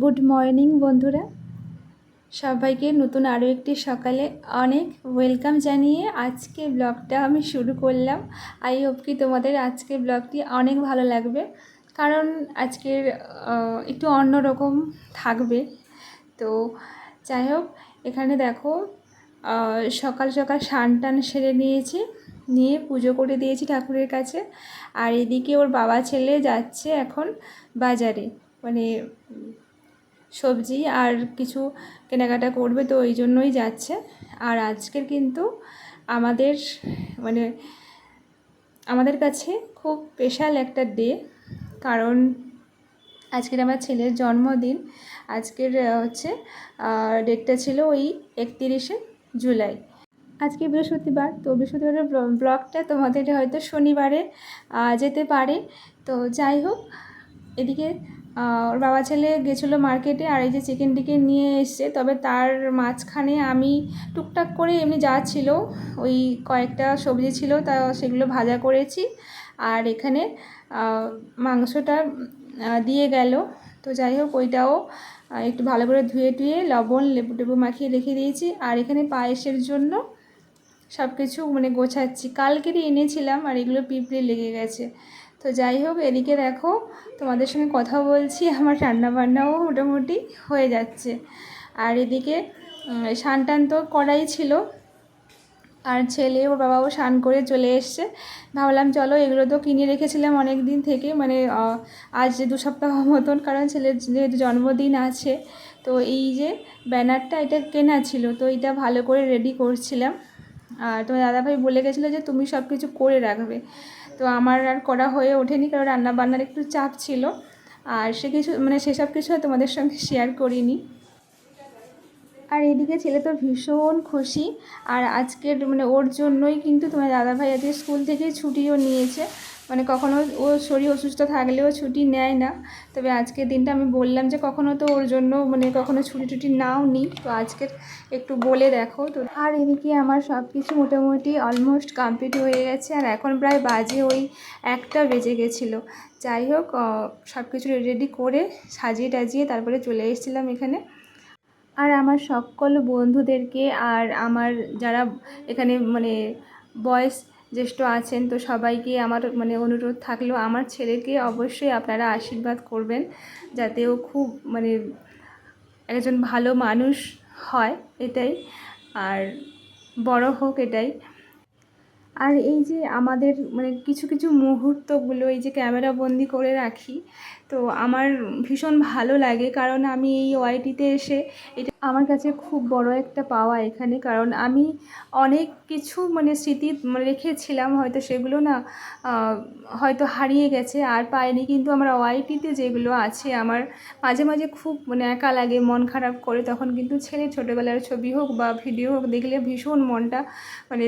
Good morning, বন্ধুরা। সবাইকে নতুন আরও একটি সকালে অনেক ওয়েলকাম জানিয়ে আজকে ব্লগটা আমি শুরু করলাম। আই হোপ কি তোমাদের আজকে ব্লগটি অনেক ভালো লাগবে, কারণ আজকের একটু অন্যরকম থাকবে। তো যাই হোক, এখানে দেখো সকাল সকাল স্নান টান সেরে নিয়েছি, নিয়ে পুজো করে দিয়েছি ঠাকুরের কাছে। আর এদিকে ওর বাবা ছেলে যাচ্ছে এখন বাজারে। মানে সবজি আর কিছু কেনাকাটা করবে, তো ওই জন্যই যাচ্ছে। আর আজকের কিন্তু আমাদের মানে আমাদের কাছে খুব স্পেশাল একটা ডে কারণ আজকের আমার ছেলের জন্মদিন। আজকের হচ্ছে ডেটটা ছিল ওই একতিরিশে জুলাই। আজকে বৃহস্পতিবার, তো বৃহস্পতিবারের ব্ল- ব্লগটা তোমাদের হয়তো শনিবারে যেতে পারে। তো যাই হোক, এদিকে ওর বাবা ছেলে গেছিল মার্কেটে আর এই যে চিকেন টিকেন নিয়ে এসছে, তবে তার মাঝখানে আমি টুকটাক করে এমনি যা ছিল, ওই কয়েকটা সবজি ছিল, তা সেগুলো ভাজা করেছি। আর এখানে মাংসটা দিয়ে গেল। তো যাই হোক, ওইটাও একটু ভালো করে ধুয়ে টুয়ে লবণ, লেবু টেবু মাখিয়ে রেখে দিয়েছি। আর এখানে পায়েসের জন্য সব কিছু মানে গোছাচ্ছি। কালকেরই এনেছিলাম আর এগুলো পিঁপড়ে লেগে গেছে। তো যাই হোক, এদিকে দেখো, তোমাদের সঙ্গে কথা বলছি, আমার রান্নাবান্নাও মোটামুটি হয়ে যাচ্ছে। আর এদিকে স্নান টান তো করাই ছিল। আর ছেলে, ওর বাবাও স্নান করে চলে এসছে। ভাবলাম, চলো এগুলো তো কিনে রেখেছিলাম অনেক দিন থেকে মানে আজ দু সপ্তাহ মতন, কারণ ছেলের যেহেতু জন্মদিন আছে, তো এই যে ব্যানারটা এটা কেনা ছিল, তো এটা ভালো করে রেডি করছিলাম। আর তোমার দাদাভাই বলে গেছিল যে, তুমি সব কিছু করে রাখবে। তো আমার আর করা হয়ে ওঠেনি কারণ রান্না বান্নার একটু চাপ ছিল। আর সে কিছু মানে সেসব কিছু তোমাদের সঙ্গে শেয়ার করিনি। আর এদিকে ছেলে তো ভীষণ খুশি। আর আজকের মানে ওর জন্যই কিন্তু তোমার দাদাভাই আজকে স্কুল থেকে ছুটিও নিয়েছে। মানে কখনো ও শরীর অসুস্থ থাকলেও ছুটি নেয় না। তবে আজকের দিনটা আমি বললাম যে কখনো তো ওর জন্য মানে কখনো ছুটি টুটি নাও নি তো আজকে একটু বলে দেখো। তো আর এদিকে আমার সব কিছু মোটামুটি অলমোস্ট কমপ্লিট হয়ে গেছে। আর এখন প্রায় বাজে ওই একটা বেজে গেছিল। যাই হোক সব কিছু রেডি করে সাজিয়ে টাজিয়ে তারপরে চলে এসেছিলাম এখানে। আর আমার সকল বন্ধুদেরকে আর আমার যারা এখানে মানে বয়স জ্যেষ্ঠ আছেন, তো সবাইকে আমার মানে অনুরোধ থাকলেও আমার ছেলেকে অবশ্যই আপনারা আশীর্বাদ করবেন যাতে ও খুব মানে একজন ভালো মানুষ হয়, এটাই। আর বড় হোক এটাই। আর এই যে আমাদের মানে কিছু কিছু মুহূর্তগুলো, এই যে ক্যামেরা বন্দি করে রাখি তো আমার ভীষণ ভালো লাগে কারণ আমি এই ওয়াইটিতে এসে এটা আমার কাছে খুব বড় একটা পাওয়া এখানে। কারণ আমি অনেক কিছু মানে স্মৃতি রেখেছিলাম, হয়তো সেগুলো না হয়তো হারিয়ে গেছে, আর পাইনি। কিন্তু আমার ওয়াইটিতে যেগুলো আছে, আমার মাঝে মাঝে খুব মানে একা লাগে, মন খারাপ করে। তখন কিন্তু ছেলে, ছোটোবেলার ছবি হোক বা ভিডিও হোক, দেখলে ভীষণ মনটা মানে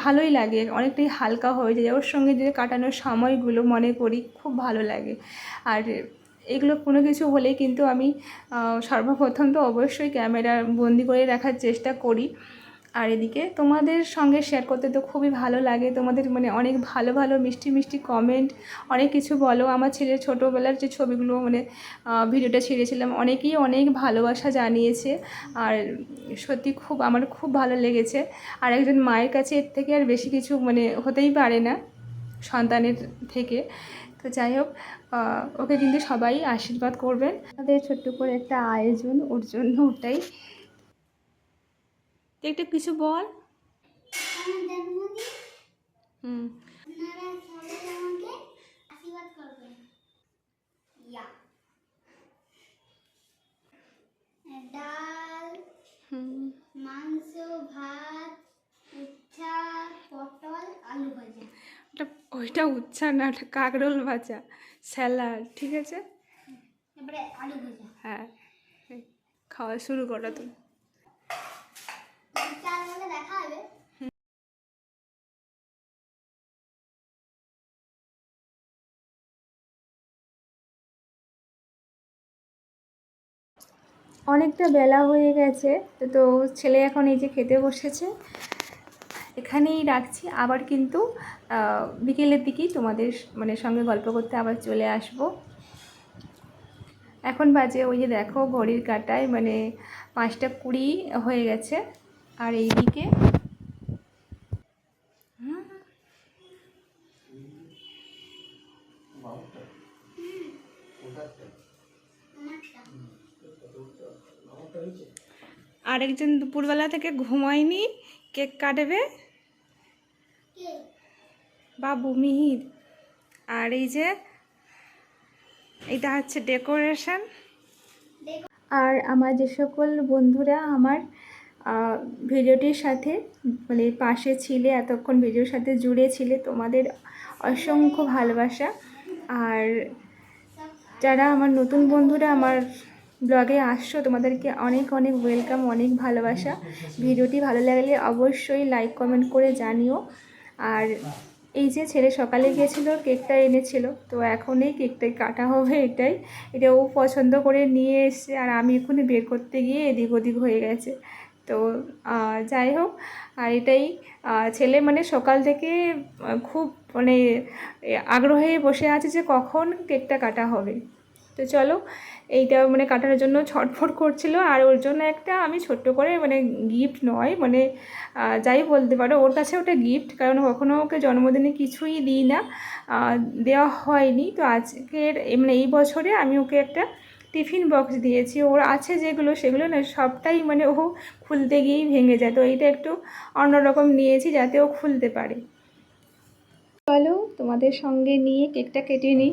ভালোই লাগে। অনেকটাই হালকা হয়ে যায়। ওর সঙ্গে যে কাটানোর সময়গুলো মনে করি, খুব ভালো লাগে। আর এগুলো কোনো কিছু হলে কিন্তু আমি সর্বপ্রথম তো অবশ্যই ক্যামেরা বন্দি করে রাখার চেষ্টা করি। আর এদিকে তোমাদের সঙ্গে শেয়ার করতে তো খুবই ভালো লাগে। তোমাদের মানে অনেক ভালো ভালো, মিষ্টি মিষ্টি কমেন্ট অনেক কিছু বলো। আমার ছেলের ছোটোবেলার যে ছবিগুলো মানে ভিডিওটা ছেড়েছিলাম, অনেকেই অনেক ভালোবাসা জানিয়েছে। আর সত্যি খুব, আমার খুব ভালো লেগেছে। আর একজন মায়ের কাছে এর থেকে আর বেশি কিছু মানে হতেই পারে না সন্তানের থেকে। তো যাই হোক ওকে কিন্তু সবাই আশীর্বাদ করবেন। আমাদের ছোট্ট করে একটা আয়োজন ওর জন্য ওটাই। একটা কিছু বল। হুম। ডাল মাংস ভাত উচ্ছা পটল আলু। ওইটা উচ্ছা না ওটা কাকরোল ভাজা স্যালাড ঠিক আছে? হ্যাঁ খাওয়া শুরু করো তুমি। দেখা হবে। অনেকটা বেলা হয়ে গেছে তো তো ছেলে এখন এই যে খেতে বসেছে এখানেই রাখছি। আবার কিন্তু বিকেলের দিকেই তোমাদের মানে সঙ্গে গল্প করতে আবার চলে আসব। এখন বাজে ওই যে দেখো ঘড়ির কাটায় মানে পাঁচটা কুড়ি হয়ে গেছে। আর এইদিকে হুম, আরেকজন দুপুরবেলা থেকে ঘুমায়নি। কেক কাটবে? বাবু মিহির। আর এই যে এটা হচ্ছে ডেকোরেশন। আর আমার যে সকল বন্ধুরা আমার ভিডিওটির সাথে মানে পাশে ছিলে এতক্ষণ ভিডিওর সাথে জুড়ে ছিলে তোমাদের অসংখ্য ভালোবাসা। আর যারা আমার নতুন বন্ধুরা আমার ব্লগে আসছো, তোমাদেরকে অনেক অনেক ওয়েলকাম অনেক ভালোবাসা। ভিডিওটি ভালো লাগলে অবশ্যই লাইক কমেন্ট করে জানিও। আর এই যে ছেলে সকালে গিয়েছিল কেকটা এনেছিল, তো এখন এই কেকটাই কাটা হবে এটাই। এটা ও পছন্দ করে নিয়ে এসছে, আর আমি এখনই বের করতে গিয়ে এদিক ওদিক হয়ে গেছে। তো যাই হোক, আর এটাই ছেলে মানে সকাল থেকে খুব মানে আগ্রহে বসে আছে যে কখন কেকটা কাটা হবে। তো চলো, এইটা মানে কাটার জন্য ছটফট করছিল। আর ওর জন্য একটা আমি ছোট্ট করে মানে গিফট নয় মানে যাই বলতে পারো, ওর কাছে ওটা গিফট কারণ কখনও ওকে জন্মদিনে কিছুই দিই না। দেওয়া হয়নি। তো আজকের মানে এই বছরে আমি ওকে একটা টিফিন বক্স দিয়েছি। ওর আছে যেগুলো, সেগুলো না সবটাই মানে ও খুলতে গিয়েই ভেঙে যায়। তো এইটা একটু অন্যরকম নিয়েছি যাতে ও খুলতে পারে। চলো তোমাদের সঙ্গে নিয়ে কেকটা কেটে নিই।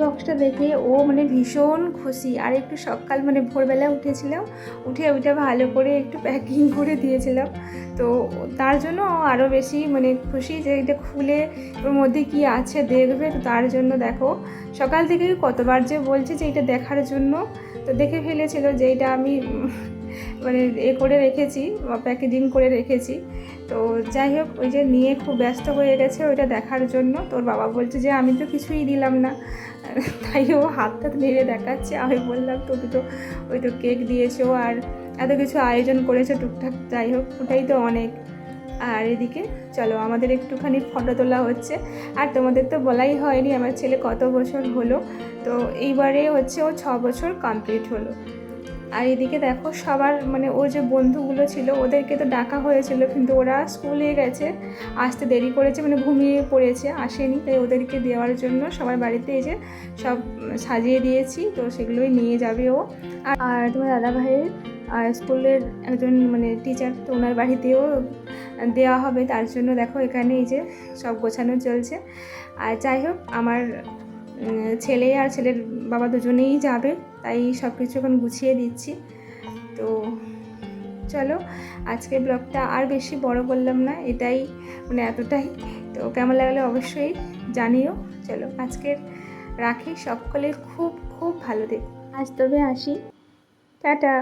বক্সটা দেখে ও মানে ভীষণ খুশি। আর একটু সকাল মানে ভোরবেলা উঠেছিলাম, উঠে ওইটা ভালো করে একটু প্যাকিং করে দিয়েছিলাম। তো তার জন্য আরও বেশি মানে খুশি যে এটা খুলে ওর মধ্যে কি আছে দেখবে। তো তার জন্য দেখো, সকাল থেকে কতবার যে বলছে যে এটা দেখার জন্য, তো দেখে ফেলেছিল যে এটা আমি মানে এ করে রেখেছি প্যাকেজিং করে রেখেছি। তো যাই হোক, ওই যে নিয়ে খুব ব্যস্ত হয়ে গেছে ওইটা দেখার জন্য। তোর বাবা বলছে যে, আমি তো কিছুই দিলাম না। তাই ও হাত হাত নেড়ে দেখাচ্ছে। আমি বললাম তুমি তো, ওই তো কেক দিয়েছ আর এত কিছু আয়োজন করেছ টুকটাক। যাই হোক, ওটাই তো অনেক। আর এদিকে, চলো, আমাদের একটুখানি ফটো তোলা হচ্ছে। আর তোমাদের তো বলাই হয়নি, আমার ছেলে কত বছর হলো? তো এইবারে হচ্ছে ও ছ বছর কমপ্লিট হলো। আর এদিকে দেখো সবার মানে ওর যে বন্ধুগুলো ছিল, ওদেরকে তো ডাকা হয়েছিল, কিন্তু ওরা স্কুলে গেছে, আসতে দেরি করেছে মানে ঘুমিয়ে পড়েছে, আসেনি, তাই ওদেরকে দেওয়ার জন্য সবার বাড়িতে যে সব সাজিয়ে দিয়েছি, তো সেগুলোই নিয়ে যাবে ও। আর তোমার দাদা ভাইয়ের আর স্কুলের একজন মানে টিচার তো ওনার বাড়িতেও দেওয়া হবে, তার জন্য দেখো এখানে এই যে সব গোছানো চলছে। আর যাই হোক, আমার ছেলে আর ছেলের বাবা দুজনেই যাবে। তাই সব কিছু এখন গুছিয়ে দিচ্ছি। তো চলো আজকের ব্লগটা আর বেশি বড় করলাম না এটাই মানে এতটাই। তো কেমন লাগলে অবশ্যই জানিও। চলো আজকের রাখি সকলে খুব খুব ভালো দেখ আজ তবে আসি। টাটা।